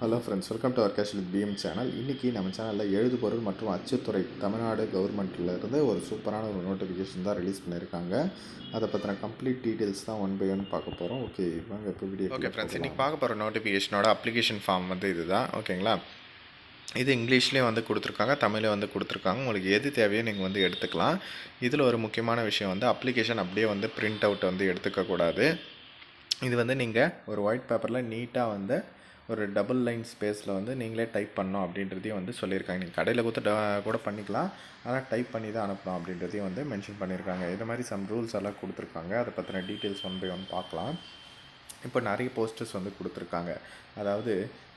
Hello friends welcome to our cash with PM channel இன்றைக்கி நம்ம சேனலில் எழுதுபொருள் மற்றும் அச்சுத்துறை தமிழ்நாடு கவர்மெண்ட்டில் இருந்து ஒரு சூப்பரான ஒரு நோட்டிஃபிகேஷன் தான் ரிலீஸ் பண்ணியிருக்காங்க. அதை பற்றின கம்ப்ளீட் டீட்டெயில்ஸ் தான் ஒன் பை ஒன் பார்க்க போகிறோம் ஓகே வாங்க இப்போ வீடியோ ஓகே ஃப்ரெண்ட்ஸ் இன்றைக்கி பார்க்க போகிற நோட்டிஃபிகேஷனோட அப்ளிகேஷன் ஃபார்ம் வந்து இதுதான். ஓகேங்களா இது இங்கிலீஷ்லேயும் வந்து கொடுத்துருக்காங்க தமிழில் வந்து கொடுத்துருக்காங்க. உங்களுக்கு எது தேவையோ நீங்கள் வந்து எடுத்துக்கலாம். இதில் ஒரு முக்கியமான விஷயம் வந்து அப்ளிகேஷன் அப்படியே வந்து பிரிண்ட் அவுட் வந்து எடுத்துக்கக்கூடாது இது வந்து நீங்கள் ஒரு ஒயிட் பேப்பரில் நீட்டாக வந்து ஒரு டபுள் லைன் ஸ்பேஸில் வந்து நீங்களே டைப் பண்ணோம் அப்படின்றதையும் வந்து சொல்லியிருக்காங்க. நீங்கள் கடையில் கொடுத்து ட- கூட பண்ணிக்கலாம். ஆனால் டைப் பண்ணி தான் அனுப்பணும் அப்படின்றதையும் வந்து மென்ஷன் பண்ணியிருக்காங்க. இது மாதிரி சம் ரூல்ஸ் எல்லாம் கொடுத்துருக்காங்க. அதை பற்றின டீட்டெயில்ஸ் ஒன் பை ஒன் பார்க்கலாம். இப்போ நிறைய போஸ்டர்ஸ் வந்து கொடுத்துருக்காங்க. அதாவது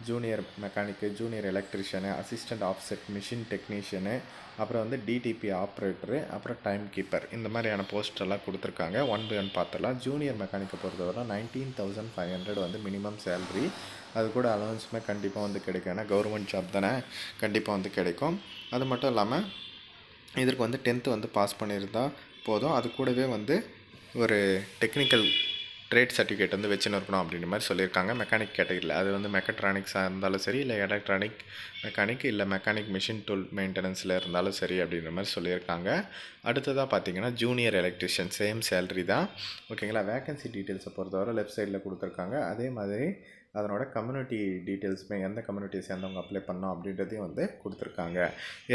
junior mechanic junior electrician assistant offset machine technician அப்புறம் வந்து டிடிபி ஆப்ரேட்டரு அப்புறம் டைம் கீப்பர் இந்த மாதிரியான போஸ்டர்லாம் கொடுத்துருக்காங்க. ஒன் பை ஒன் பார்த்துடலாம். ஜூனியர் மெக்கானிக்கை பொறுத்தவரை நைன்டீன் தௌசண்ட் ஃபைவ் ஹண்ட்ரட் வந்து மினிமம் சேலரி அது கூட அலவன்ஸுமே கண்டிப்பாக வந்து கிடைக்கும். ஏன்னா கவர்மெண்ட் ஜாப் தானே கண்டிப்பாக வந்து கிடைக்கும். அது மட்டும் இல்லாமல் இதற்கு வந்து டென்த்து வந்து பாஸ் பண்ணியிருந்தா போதும். அது கூடவே வந்து ஒரு டெக்னிக்கல் ட்ரேட் சர்டிஃபிகேட் வந்து வச்சுன்னு இருக்கணும் அப்படின்ற மாதிரி சொல்லியிருக்காங்க. மெக்கானிக் கேட்டகரியில் அது வந்து மெக்கட்ரானிக்ஸாக இருந்தாலும் சரி இல்லை எலக்ட்ரானிக் மெக்கானிக் இல்லை மெக்கானிக் மிஷின் டூல் மெயின்டெனன்ஸில் இருந்தாலும் சரி அப்படின்ற மாதிரி சொல்லியிருக்காங்க. அடுத்ததாக பார்த்தீங்கன்னா ஜூனியர் எலக்ட்ரிஷியன் சேம் சேலரி தான். ஓகேங்களா வேகன்சி டீட்டெயில்ஸை பொறுத்தவரை லெஃப்ட் சைடில் கொடுத்துருக்காங்க. அதே மாதிரி அதனோட கம்யூனிட்டி டீட்டெயில்ஸுமே எந்த கம்யூனிட்டியை சேர்ந்தவங்க அப்ளை பண்ணோம் அப்படின்றதையும் வந்து கொடுத்துருக்காங்க.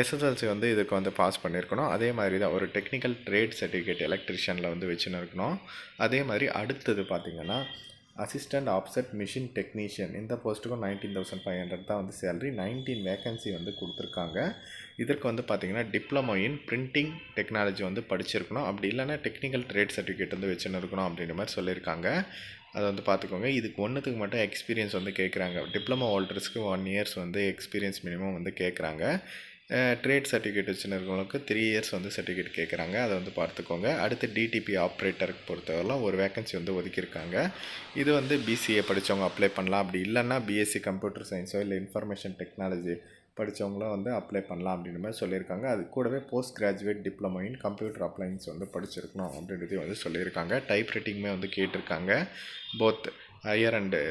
எஸ்எஸ்எல்சி வந்து இதுக்கு வந்து பாஸ் பண்ணியிருக்கணும். அதே மாதிரி தான் ஒரு டெக்னிக்கல் ட்ரேட் சர்டிஃபிகேட் எலக்ட்ரிஷியனில் வந்து வச்சுன்னு இருக்கணும். அதே மாதிரி அடுத்தது பார்த்திங்கன்னா அசிஸ்டன்ட் ஆப்செட் மிஷின் டெக்னீஷியன். இந்த போஸ்ட்டுக்கும் நைன்டீன் தௌசண்ட் ஃபைவ் ஹண்ட்ரட் தான் வந்து சேலரி நைன்டீன் வேகன்சி வந்து கொடுத்துருக்காங்க. இதற்கு வந்து பார்த்திங்கன்னா டிப்ளமோ இன் பிரிண்டிங் டெக்னாலஜி வந்து படிச்சிருக்கணும். அப்படி இல்லைன்னா டெக்னிக்கல் ட்ரேட் சர்டிஃபிகேட் வந்து வச்சுன்னு இருக்கணும் அப்படின்ற மாதிரி சொல்லியிருக்காங்க. அதை வந்து பார்த்துக்கோங்க. இதுக்கு ஒன்றுத்துக்கு மட்டும் எக்ஸ்பீரியன்ஸ் வந்து கேட்குறாங்க டிப்ளமோ ஹோல்டர்ஸ்க்கு ஒன் இயர்ஸ் வந்து எக்ஸ்பீரியன்ஸ் மினிமம் வந்து கேட்குறாங்க ட்ரேட் சர்டிஃபிகேட் வச்சுருக்கவங்களுக்கு த்ரீ இயர்ஸ் வந்து சர்டிஃபிகேட் கேட்குறாங்க அதை வந்து பார்த்துக்கோங்க. அடுத்து டிடிபி ஆப்ரேட்டருக்கு பொறுத்தவரைலாம் ஒரு வேகன்சி வந்து ஒதுக்கியிருக்காங்க. இது வந்து பிசிஏ படித்தவங்க அப்ளை பண்ணலாம். அப்படி இல்லைன்னா பிஎஸ்சி கம்ப்யூட்டர் சயின்ஸோ இல்லை இன்ஃபர்மேஷன் டெக்னாலஜி படித்தவங்களும் வந்து அப்ளை பண்ணலாம் அப்படின்ற மாதிரி சொல்லியிருக்காங்க. அது கூடவே post graduate diploma in computer appliance வந்து படிச்சிருக்கணும் அப்படின்றதையும் வந்து சொல்லியிருக்காங்க. டைப் ரைட்டிங்குமே வந்து கேட்டிருக்காங்க. Both higher and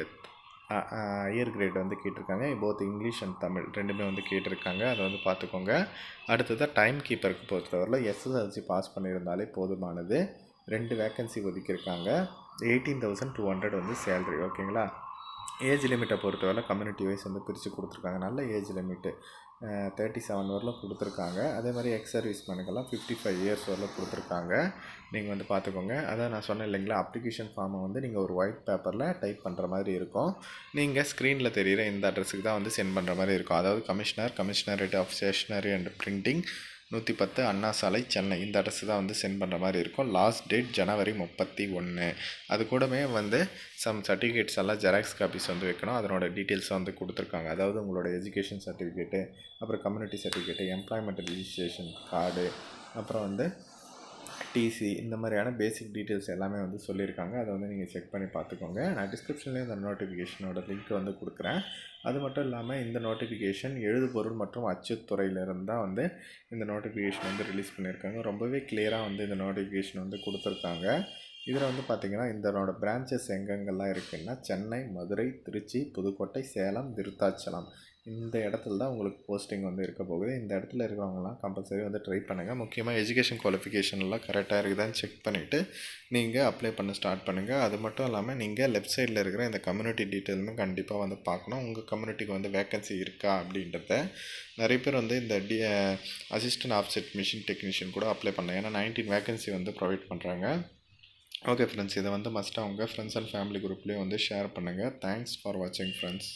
higher grade வந்து கேட்டிருக்காங்க. போத் இங்கிலீஷ் அண்ட் தமிழ் ரெண்டுமே வந்து கேட்டிருக்காங்க. அதை வந்து பார்த்துக்கோங்க. அடுத்ததாக டைம் கீப்பருக்கு பொறுத்தவரையில் எஸ்எஸ்எல்சி பாஸ் பண்ணியிருந்தாலே போதுமானது. ரெண்டு வேக்கன்சி ஒதுக்கியிருக்காங்க. எயிட்டீன் தௌசண்ட் டூ ஹண்ட்ரட் வந்து சேல்ரி ஓகேங்களா ஏஜ் லிமிட்டை பொறுத்தவரை கம்யூனிட்டி வைஸ் வந்து பிரித்து கொடுத்துருக்காங்க. நல்ல ஏஜ் லிமிட்டு தேர்ட்டி செவன் வரலும் கொடுத்துருக்காங்க. அதே மாதிரி எக்ஸ் சர்வீஸ் மேனுக்கெல்லாம் ஃபிஃப்டி ஃபைவ் இயர்ஸ் வரலும் கொடுத்துருக்காங்க. நீங்கள் வந்து பார்த்துக்கோங்க. அதான் நான் சொன்னேன் இல்லைங்களா? அப்ளிகேஷன் ஃபார்மை வந்து நீங்கள் ஒரு ஒயிட் பேப்பரில் டைப் பண்ணுற மாதிரி இருக்கும். நீங்கள் ஸ்க்ரீனில் தெரிகிற இந்த அட்ரஸுக்கு தான் வந்து சென்ட் பண்ணுற மாதிரி இருக்கும். அதாவது commissioner commissionerate of stationery and printing நூற்றி பத்து அண்ணா சாலை சென்னை. இந்த அட்ரஸ் தான் வந்து சென்ட் பண்ணுற மாதிரி இருக்கும். லாஸ்ட் டேட் ஜனவரி முப்பத்தி ஒன்று அது கூடவே வந்து சம் சர்டிஃபிகேட்ஸ் எல்லாம் ஜெராக்ஸ் காப்பீஸ் வந்து வைக்கணும். அதனோட டீட்டெயில்ஸ் வந்து கொடுத்துருக்காங்க. அதாவது உங்களோட எஜுகேஷன் சர்டிஃபிகேட்டு அப்புறம் community certificate employment registration card அப்புறம் வந்து டிசி இந்த மாதிரியான பேசிக் டீட்டெயில்ஸ் எல்லாமே வந்து சொல்லியிருக்காங்க. அதை வந்து நீங்கள் செக் பண்ணி பார்த்துக்கோங்க. நான் டிஸ்கிரிப்ஷன்லேயே இந்த நோட்டிஃபிகேஷனோட லிங்க் வந்து கொடுக்குறேன். அது மட்டும் இல்லாமல் இந்த நோட்டிஃபிகேஷன் எழுதுபொருள் மற்றும் அச்சுத்துறையிலிருந்து தான் வந்து இந்த நோட்டிஃபிகேஷன் வந்து ரிலீஸ் பண்ணியிருக்காங்க. ரொம்பவே கிளியராக வந்து இந்த நோட்டிஃபிகேஷன் வந்து கொடுத்துருக்காங்க. இதில் வந்து பார்த்திங்கன்னா இதனோட பிரான்ச்சஸ் எங்கெங்கெல்லாம் இருக்குன்னா சென்னை மதுரை திருச்சி புதுக்கோட்டை சேலம் விருத்தாச்சலம். இந்த இடத்துல தான் உங்களுக்கு போஸ்டிங் வந்து இருக்க போகுது. இந்த இடத்துல இருக்கிறவங்கலாம் கம்பல்சரி வந்து ட்ரை பண்ணுங்கள் முக்கியமாக எஜுகேஷன் குவாலிஃபிகேஷன்லாம் கரெக்டாக இருக்குதான்னு செக் பண்ணிவிட்டு நீங்கள் அப்ளை பண்ண ஸ்டார்ட் பண்ணுங்கள் அது மட்டும் இல்லாமல் நீங்கள் லெஃப்ட் சைடில் இருக்கிற இந்த கம்யூனிட்டி டீட்டெயிலுமே கண்டிப்பாக வந்து பார்க்கணும். உங்கள் கம்யூனிட்டிக்கு வந்து வேக்கன்சி இருக்கா அப்படின்றத. நிறைய பேர் வந்து இந்த D assistant offset machine technician கூட அப்ளை பண்ணலாம். ஏன்னா நைன்டீன் வேக்கன்சி வந்து ப்ரொவைட் பண்ணுறாங்க ஓகே ஃப்ரெண்ட்ஸ் இதை வந்து மஸ்ட்டாக உங்கள் ஃப்ரெண்ட்ஸ் அண்ட் ஃபேமிலி குரூப்லேயும் வந்து ஷேர் பண்ணுங்கள் தேங்க்ஸ் ஃபார் வாட்சிங் ஃப்ரெண்ட்ஸ்